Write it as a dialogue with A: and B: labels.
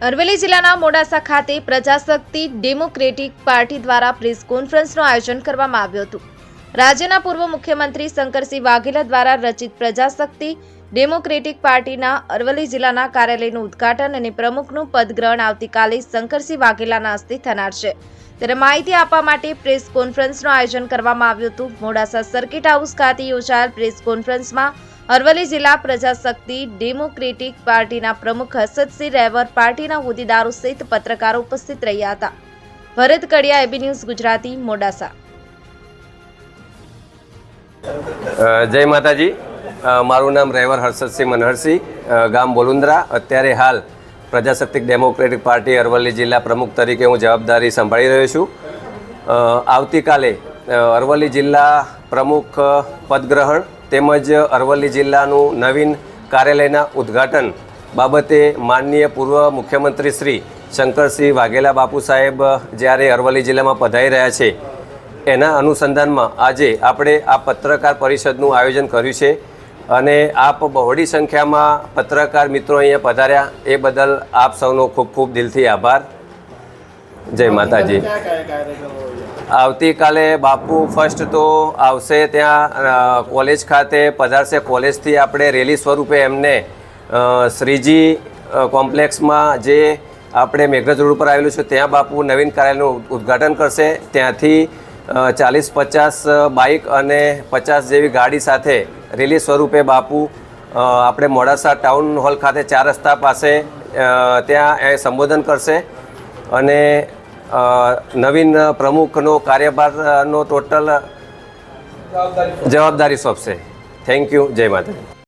A: અરવલ્લી જિલ્લાના મોડાસા ખાતે Prajashakti democratic party દ્વારા પ્રેસ કોન્ફરન્સનું આયોજન કરવામાં આવ્યું હતું. રાજ્યના પૂર્વ મુખ્યમંત્રી શંકરસિંહ વાઘેલા દ્વારા રચિત પ્રજાશક્તિ ડેમોક્રેટિક પાર્ટીના અરવલ્લી જિલ્લાના કાર્યાલયનું ઉદ્ઘાટન અને પ્રમુખનું પદગ્રહણ આવતીકાલે શંકરસિંહ વાઘેલાના હસ્તે થનાર છે. ત્યારે માહિતી આપવા માટે પ્રેસ કોન્ફરન્સનું આયોજન કરવામાં આવ્યું હતું. મોડાસા સર્કિટ હાઉસ ખાતે યોજાયેલ પ્રેસ કોન્ફરન્સમાં અરવલ્લી જિલ્લા પ્રજાશક્તિ ડેમોક્રેટિક પાર્ટીના પ્રમુખ હસદસિંહ રહેવર પાર્ટીના હોદ્દેદારો સહિત પત્રકારો ઉપસ્થિત રહ્યા હતા. ભરત કડિયા, એબી ન્યૂઝ ગુજરાતી, મોડાસા.
B: જય માતાજી. મારું નામ રહેવર હર્ષદસિંહ મનહરસિંહ. ગામ બોલુંદ્રા. અત્યારે હાલ પ્રજાશક્તિક ડેમોક્રેટિક પાર્ટી અરવલ્લી જિલ્લા પ્રમુખ તરીકે હું જવાબદારી સંભાળી રહ્યો છું. આવતીકાલે અરવલ્લી જિલ્લા પ્રમુખ પદગ્રહણ તેમજ અરવલ્લી જિલ્લાનું નવીન કાર્યાલયના ઉદ્ઘાટન બાબતે માનનીય પૂર્વ મુખ્યમંત્રી શ્રી શંકરસિંહ વાઘેલા બાપુ સાહેબ જ્યારે અરવલ્લી જિલ્લામાં પધારી રહ્યા છે. એના અનુસંધાનમાં આજે આપણે આ પત્રકાર પરિષદનું આયોજન કર્યું છે અને આપ બહોળી સંખ્યામાં પત્રકાર મિત્રો અહીંયા પધાર્યા, એ બદલ આપ સૌનો ખૂબ ખૂબ દિલથી આભાર. જય માતાજી. આવતીકાલે બાપુ ફર્સ્ટ તો આવશે ત્યાં કોલેજ ખાતે પધારશે. કોલેજથી આપણે રેલી સ્વરૂપે એમને શ્રીજી કોમ્પ્લેક્સમાં જે આપણે મેઘરજ રોડ ઉપર આવેલું છે, ત્યાં બાપુ નવીન કાર્યાલયનું ઉદ્ઘાટન કરશે. ત્યાંથી ચાલીસ પચાસ બાઇક અને પચાસ જેવી ગાડી સાથે રેલી સ્વરૂપે બાપુ આપણે મોડાસા ટાઉન હોલ ખાતે ચાર રસ્તા પાસે ત્યાં એ સંબોધન કરશે. અને નવીન પ્રમુખનો કાર્યભારનો ટોટલ જવાબદારી સોંપશે. થેન્ક યુ જય માતાજી.